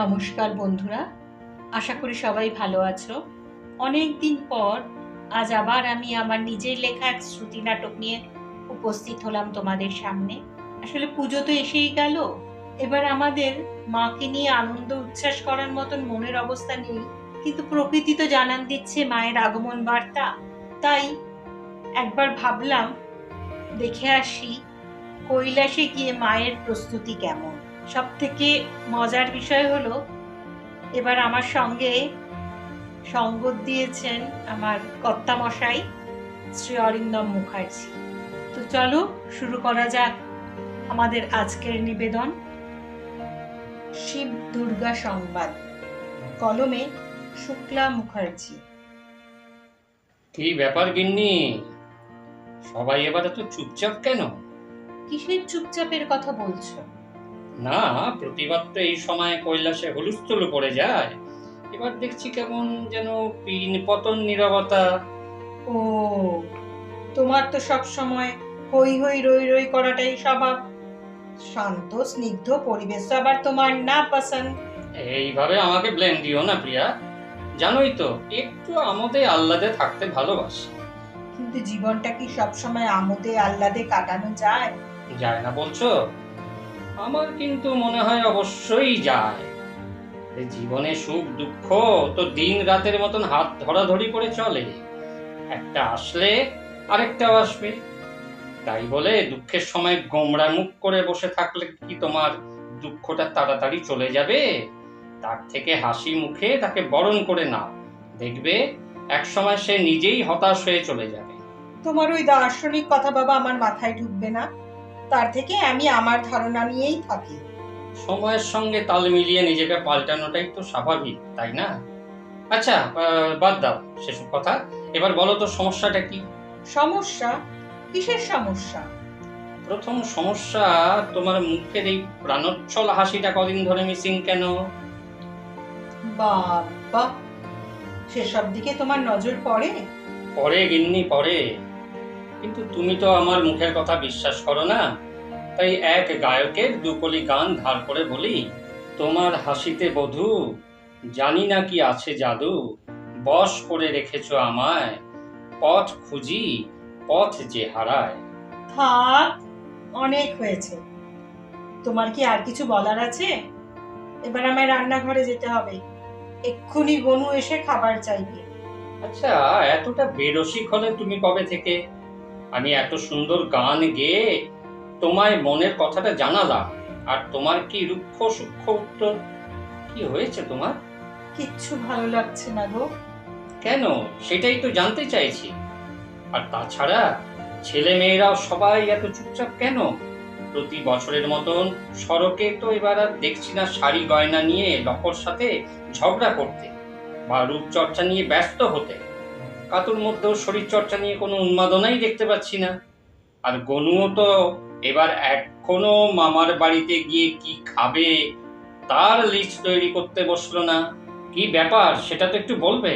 নমস্কার বন্ধুরা, আশা করি সবাই ভালো আছো। অনেক দিন পর আজ আবার আমি আমার নিজের লেখা এক শ্রুতি নাটক নিয়ে উপস্থিত হলাম তোমাদের সামনে। আসলে পুজো তো এসেই গেল। এবার আমাদের মাকে নিয়ে আনন্দ উচ্ছ্বাস করার মতন মনের অবস্থা নেই, কিন্তু প্রকৃতি তো জানান দিচ্ছে মায়ের আগমন বার্তা। তাই একবার ভাবলাম, দেখে আসি কৈলাসে গিয়ে মায়ের প্রস্তুতি কেমন। সব থেকে মজার বিষয় হলো এবার আমার সঙ্গে সঙ্গত দিয়েছেন আমার কর্তামশাই শ্রী অরিন্দম মুখার্জি। তো চলো শুরু করা যাক আমাদের আজকের নিবেদন। শিব দুর্গা সংবাদ কলমে শুক্লা মুখার্জি। কি ব্যাপার গিন্নি? সবাই এবার এত চুপচাপ কেন? কিসের চুপচাপের কথা বলছো? না প্রতিবার তো এই সময় কৈলাসে হুলুস্থুল পড়ে যায়। এবার দেখছি কেমন যেন পিন পতন নীরবতা। ও তোমার তো সব সময় হই হই রই রই করাটাই স্বভাব। শান্ত স্নিগ্ধ পরিবেশ আবার তোমার না পছন্দ। এইভাবে আমাকে ব্লেম দিও না প্রিয়া। জানোই তো একটু আমোদে আহ্লাদে থাকতে ভালোবাসি। কিন্তু জীবনটা কি সবসময় আমোদে আহ্লাদে কাটানো যায়? যায় না বলছো? আমার কিন্তু মনে হয় অবশ্যই যায়। জীবনে সুখ, দুঃখ তো দিন রাতের মতন হাত ধরাধরি করে চলে। একটা আসলে আরেকটাও আসবে। তাই বলে দুঃখের সময় গোমরা মুখ করে বসে থাকলে কি তোমার দুঃখটা তাড়াতাড়ি চলে যাবে? তার থেকে হাসি মুখে তাকে বরণ করে নাও। দেখবে এক সময় সে নিজেই হতাশ হয়ে চলে যাবে। তোমার ওই দার্শনিক কথা বাবা আমার মাথায় ঢুকবে না? তার থেকে আমি আমার ধারণা নিয়েই থাকি। সময়ের সঙ্গে তাল মিলিয়ে নিজেকে পাল্টানোটাই তো স্বাভাবিক তাই না? আচ্ছা বাদ দাও সেসব কথা। এবার বলো তো সমস্যাটা কি? সমস্যা? কিসের সমস্যা? প্রথম সমস্যা তোমার মুখের এই প্রাণোচ্ছল হাসিটা কদিন ধরে মিসিং কেন? বাবা সেসব দিকে তোমার নজর পড়ে? পরে গিন্নি পরে কিন্তু তুমি তো আমার মুখের কথা বিশ্বাস করো না। তাই এক গায়কের দুকলি গান ধার করে বলি তোমার হাসিতে বধূ জানি না কি আছে জাদু বশ করে রেখেছ আমায় পথ খুঁজি পথ যে হারায়। থাক অনেক হয়েছে। তোমার কি আর কিছু বলার আছে? এবার আমায় রান্নাঘরে যেতে হবে। এক্ষুনি গনু এসে খাবার চাইবে। আচ্ছা এতটা বেরসিক হলে তুমি কবে থেকে? আমি এত সুন্দর গান গেয়ে তোমায় মনের কথাটা জানালাম। আর তোমার কি রুক্ষ সূক্ষ্ম উত্তর? কি হয়েছে তোমার? কিচ্ছু ভালো লাগছে না গো। কেন? সেটাই তো জানতে চাইছি। আর তাছাড়া ছেলে মেয়েরাও সবাই এত চুপচাপ কেন? প্রতি বছরের মতন সড়কে তো এবার আর দেখছি না শাড়ি গয়না নিয়ে লকর সাথে ঝগড়া করতে। বা রূপচর্চা নিয়ে ব্যস্ত হতে। কাতুর মধ্যেও শরীর চর্চা নিয়ে কোনো উন্মাদনাই দেখতে পাচ্ছি না। আর গনুও তো এবার এখনও মামার বাড়িতে গিয়ে কি খাবে তার লিস্ট তৈরি করতে বসল না। কি ব্যাপার সেটা তো একটু বলবে।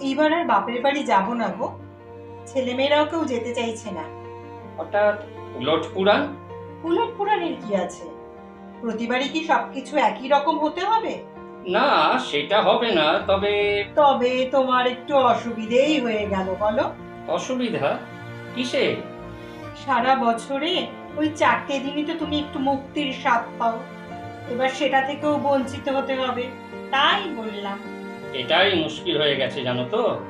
এইবার আর বাপের বাড়ি যাব না গো। ছেলেমেয়েরাও কেউ যেতে চাইছে না। হঠাৎ উলট পুরাণ উলট পুরাণের কি আছে? প্রতিবারই কি সবকিছু একই রকম হতে হবে? না সেটা হবে না তবে তবে তোমার একটু অসুবিধেই হয়ে গেল বলো। অসুবিধা? কিসে? সারা বছরে ওই চারটে দিনই তো তুমি একটু মুক্তির স্বাদ পাও। এবার সেটা থেকেও বঞ্চিত হতে হবে তাই বললাম। এটাই মুশকিল হয়ে গেছে জানো তো।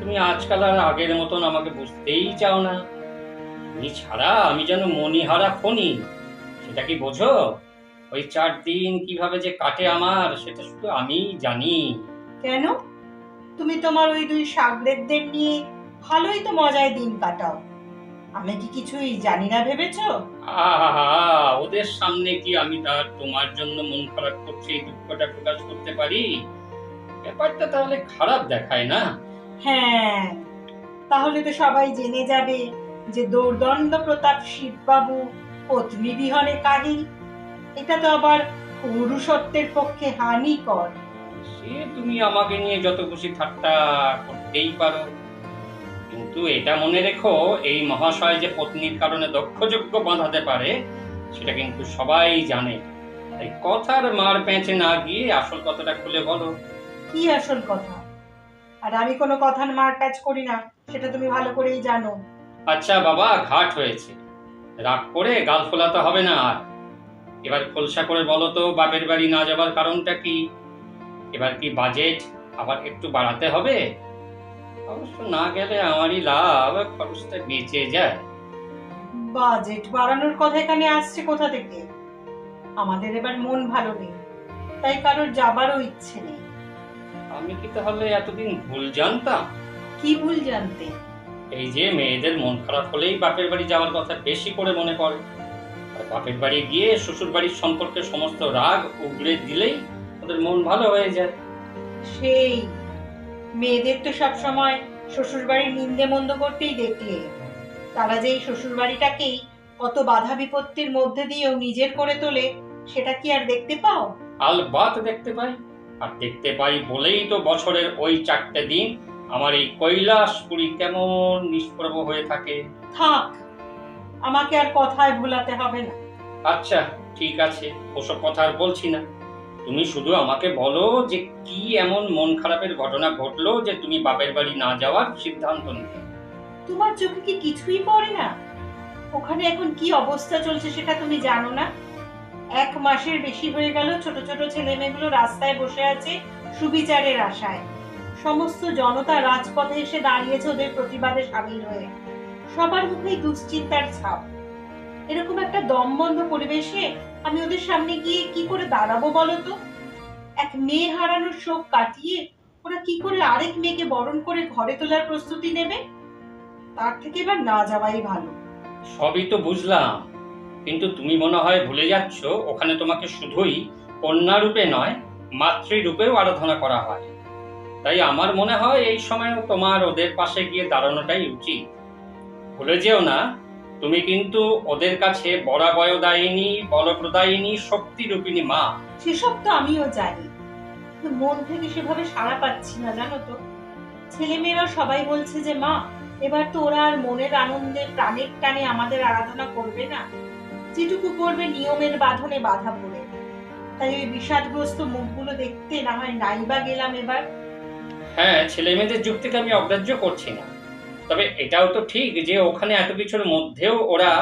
তুমি আজকাল আর আগের মতন আমাকে বুঝতেই চাও না। তুমি ছাড়া আমি যেন মনিহারা খনি সেটা কি বোঝো? ওই চার দিন কীভাবে যে কাটে আমার সেটা শুধু আমিই জানি। কেন? তুমি তোমার ওই দুই সাগরেদদের নিয়ে ভালোই তো মজায় দিন কাটাও। আমি কি কিছুই জানি না ভেবেছো? আহা ওদের সামনে কি আমি তার তোমার জন্য মন খারাপ করছি এই দুঃখটা প্রকাশ করতে পারি? ব্যাপারটা তাহলে খারাপ দেখায় না? হ্যাঁ তাহলে তো সবাই জেনে যাবে যে দৌর্দণ্ড প্রতাপ শিববাবু পত্নী বিহনে কাহিল এটা তো আবার পুরুষত্বের পক্ষে হানিকর। সে তুমি আমাকে নিয়ে যত খুশি ঠাট্টা করতেই পারো। কিন্তু এটা মনে রেখো এই মহাশয় যে পত্নীর কারণে দক্ষযজ্ঞ বাঁধাতে পারে সেটা কিন্তু সবাই জানে। এই কথার মার প্যাঁচে না গিয়ে আসল কথাটা খুলে বলো। কি আসল কথা? আর আমি কোনো কথার মার প্যাচ করি না সেটা তুমি ভালো করেই জানো। আচ্ছা বাবা ঘাট হয়েছে। রাগ করে গাল ফোলাতে হবে না আর। এবার খোলসা করে বলো তো বাপের বাড়ি না যাবার কারণটা কি? এবার কি বাজেট আবার একটু বাড়াতে হবে? অবশ্য না গেলে আমারই লাভ খরচটা বেঁচে যায়। বাজেট বাড়ানোর কথা এখানে আসছে কোথা থেকে? আমাদের এবার মন ভালো নেই তাই কারোর যাবারও ইচ্ছে নেই। আমি কি তাহলে এতদিন ভুল জানতাম? কি ভুল জানতে? এই যে মেয়েদের মন খারাপ হলেই বাপের বাড়ি যাওয়ার কথা বেশি করে মনে পড়ে। বাপের বাড়ি গিয়ে শ্বশুর বাড়ির সম্পর্কে সমস্ত রাগ উগড়ে দিলেই ওদের মন ভালো হয়ে যায়। সেই মেয়েদের তো সব সময় শ্বশুর বাড়ির নিন্দে মন্দ করতেই দেখলে। তারা যে এই শ্বশুর বাড়িটাকেই কত বাধা বিপত্তির মধ্যে দিয়েও নিজের করে তোলে সেটা কি আর দেখতে পাও? আল আলবাত দেখতে পাই আর দেখতে পাই বলেই তো বছরের ওই চারটে দিন। আমার এই কৈলাসপুরি কেমন নিষ্প্রভ হয়ে থাকে। থাক আমাকে আর কথায় ভোলাতে হবে না। আচ্ছা ঠিক আছে ওসব কথা আর বলছি না। তুমি শুধু আমাকে বলো যে কি এমন মন খারাপের ঘটনা ঘটলো যে তুমি বাপের বাড়ি না যাওয়ার সিদ্ধান্ত নিলে। তোমার চোখে কি কিছুই পড়ে না? ওখানে এখন কি অবস্থা চলছে সেটা তুমি জানো না? এক মাসের বেশি হয়ে গেল ছোট ছোট ছেলে মেয়েগুলো রাস্তায় বসে আছে সুবিচারের আশায়। সমস্ত জনতা রাজপথে এসে দাঁড়িয়েছে ওদের প্রতিবাদে সামিল হয়ে। সবার মুখেই দুশ্চিন্তার ছাপ। এরকম একটা দমবন্ধ পরিবেশে আমি ওদের সামনে গিয়ে কি করে দাঁড়াবো বলো তো এক মেয়ে হারানোর শোক কাটিয়ে ওরা কি করে আরেক মেয়েকে বরণ করে ঘরে তোলার প্রস্তুতি নেবে? তার থেকে এবার না যাওয়াই ভালো। সবই তো বুঝলাম। কিন্তু তুমি মনে হয় ভুলে যাচ্ছ, ওখানে তোমাকে শুধুই কন্যা রূপে নয়, মাতৃরূপেও আরাধনা করা হয়। তাই আমার মনে হয় এই সময়ও তোমার ওদের পাশে গিয়ে দাঁড়ানোটাই উচিত। ভুলে যেও না তুমি কিন্তু ওদের কাছে বরাবয়দায়িনী বলপ্রদায়িনী শক্তিরূপিণী মা। সেসব তো আমিও জানি। মন থেকে সেভাবে সাড়া পাচ্ছি না জানো তো। ছেলেমেয়েরা সবাই বলছে যে মা এবার তো ওরা আর মনের আনন্দে প্রাণের টানে আমাদের আরাধনা করবে না। যেটুকু করবে নিয়মের বাঁধনে বাধা পড়ে। তাই ওই বিষাদগ্রস্ত মুখগুলো দেখতে না হয় নাই বা গেলাম এবার? হ্যাঁ ছেলে মেয়েদের যুক্তিকে আমি অগ্রাহ্য করছি না। তবে এটাও তো ঠিক যে ওখানে এত কিছুর মধ্যেও ওরা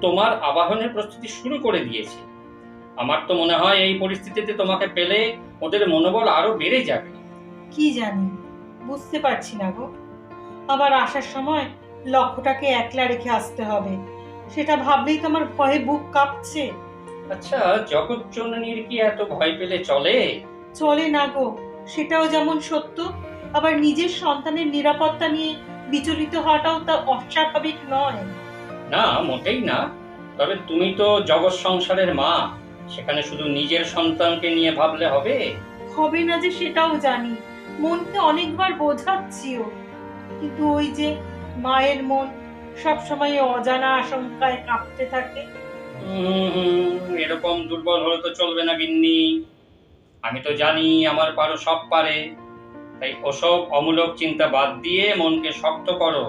তোমার আবাহনের প্রস্তুতি শুরু করে দিয়েছে। আমার তো মনে হয় এই পরিস্থিতিতে তোমাকে পেলে ওদের মনোবল আরও বেড়ে যাবে। কি জানি বুঝতে পারছি না গো। আবার আসার সময় লক্ষ্যটাকে একলা রেখে আসতে হবে। সেটা ভাবলেই তো আমার ভয়ে বুক কাঁপছে। আচ্ছা জগৎ জননীর কি এত ভয় পেলে চলে? চলে না গো সেটাও যেমন সত্য আবার নিজের সন্তানের নিরাপত্তা নিয়ে বিচলিত হওয়াটাও তা অস্বাভাবিক নয়। না মোটেই না। তবে তুমি তো জগৎ সংসারের মা সেখানে শুধু নিজের সন্তানকে নিয়ে ভাবলে হবে? হবে না যে সেটাও জানি। মনকে অনেকবার বোঝাচ্ছিও। কিন্তু ওই যে মায়ের মন সব সময় অজানা আশঙ্কায় কাঁপতে থাকে। এরকম দুর্বল হলে তো চলবে না গিন্নি। আমি তো জানি আমার পারো সব পারে। তাই ওসব অমূলক চিন্তা বাদ দিয়ে মনকে শক্ত করো।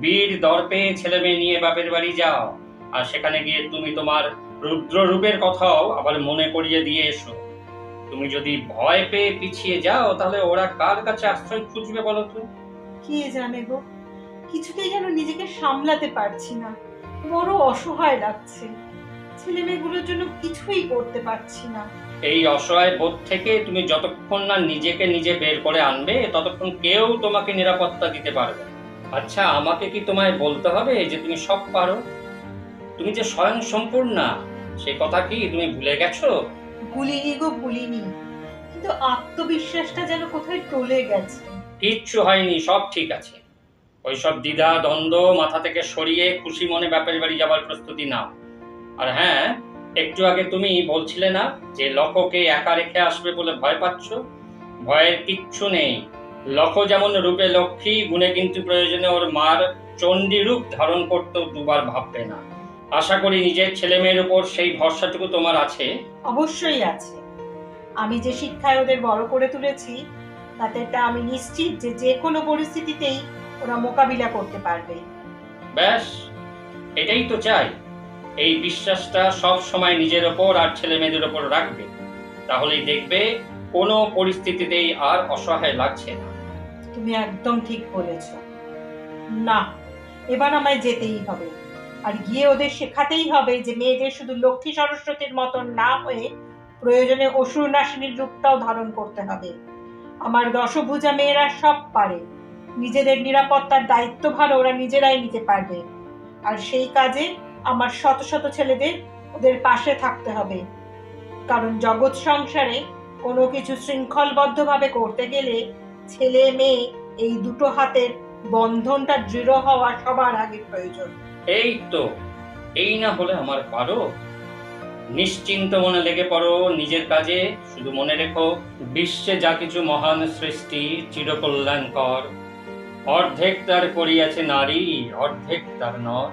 বীর দর্পে ছেলে মেয়ে নিয়ে বাপের বাড়ি যাও, আর সেখানে গিয়ে তুমি তোমার রুদ্র রূপের কথাও আবার মনে করিয়ে দিয়ে এসো। তুমি যদি ভয় পেয়ে পিছিয়ে যাও, তাহলে ওরা কার কাছে আশ্রয় খুঁজবে বলো তো? কে জানে গো? কিছুতেই যেন নিজেকে সামলাতে পারছি না। বড় অসহায় লাগছে। ছেলে মেয়েগুলোর জন্য কিছুই করতে পারছি না। এই অসহায় বোধ থেকে তুমি যতক্ষণ না নিজেকে নিজে বের করে আনবে ততক্ষণ কেউ তোমাকে নিরাপত্তা দিতে পারবে আচ্ছা আমাকে কি তোমায় বলতে হবে যে তুমি সব পারো? তুমি যে স্বয়ং সম্পূর্ণা সে কথা কি তুমি ভুলে গেছো? ভুলিনি গো ভুলিনি। কিন্তু আত্মবিশ্বাসটা যেন কোথায় টলে গেছে। কিচ্ছু হয়নি সব ঠিক আছে। ওইসব দ্বিধা দ্বন্দ্ব মাথা থেকে সরিয়ে খুশি মনে ব্যাপারে বাড়ি যাবার প্রস্তুতি নাও। আর হ্যাঁ একটু আগে তুমি বলছিলে না যে লক্ষকে একা রেখে আসবে বলে ভয় পাচ্ছ? ভয়ের কিচ্ছু নেই। লক্ষ যেমন রূপে লক্ষ্মী গুণে কিন্তু প্রয়োজনে ওর মার চণ্ডী রূপ ধারণ করতেও দুবার ভাববে না। আশা করি নিজের ছেলে মেয়ের উপর সেই ভরসাটুকু তোমার আছে? অবশ্যই আছে। আমি যে শিক্ষায় ওদের বড় করে তুলেছি তাতে এটা আমি নিশ্চিত যে যে কোনো পরিস্থিতিতেই ওরা মোকাবিলা করতে পারবে। ব্যাস এটাই তো চাই। এই বিশ্বাসটা সব সময় নিজের ওপর আর ছেলে মেয়েদের ওপর রাখবে। তাহলেই দেখবে কোনো পরিস্থিতিতেই আর অসহায় লাগছে না। তুমি একদম ঠিক বলেছ। না, এবার আমায় যেতেই হবে। আর গিয়ে ওদের শেখাতেই হবে যে মেয়েদের শুধু লক্ষ্মী সরস্বতীর মতন না হয়ে প্রয়োজনে অসুর নাশিনীর রূপটাও ধারণ করতে হবে। আমার দশভুজা মেয়েরা সব পারে। নিজেদের নিরাপত্তার দায়িত্বভার ওরা নিজেরাই নিতে পারবে। আর সেই কাজে আমার শত শত ছেলেদের ওদের পাশে থাকতে হবে। কারণ জগৎ সংসারে কোনো কিছু শৃঙ্খলবদ্ধভাবে করতে গেলে ছেলে মেয়ে এই দুটো হাতের বন্ধনটা দৃঢ় হওয়া সবার আগে প্রয়োজন। এই তো, এই না হলে আমার পারো? নিশ্চিন্ত মনে লেগে পড়ো, নিজের কাজে শুধু মনে রেখো, বিশ্বে যা কিছু মহান সৃষ্টি চিরকল্যাণকর। অর্ধেক তার করিয়াছে নারী, অর্ধেক তার নর।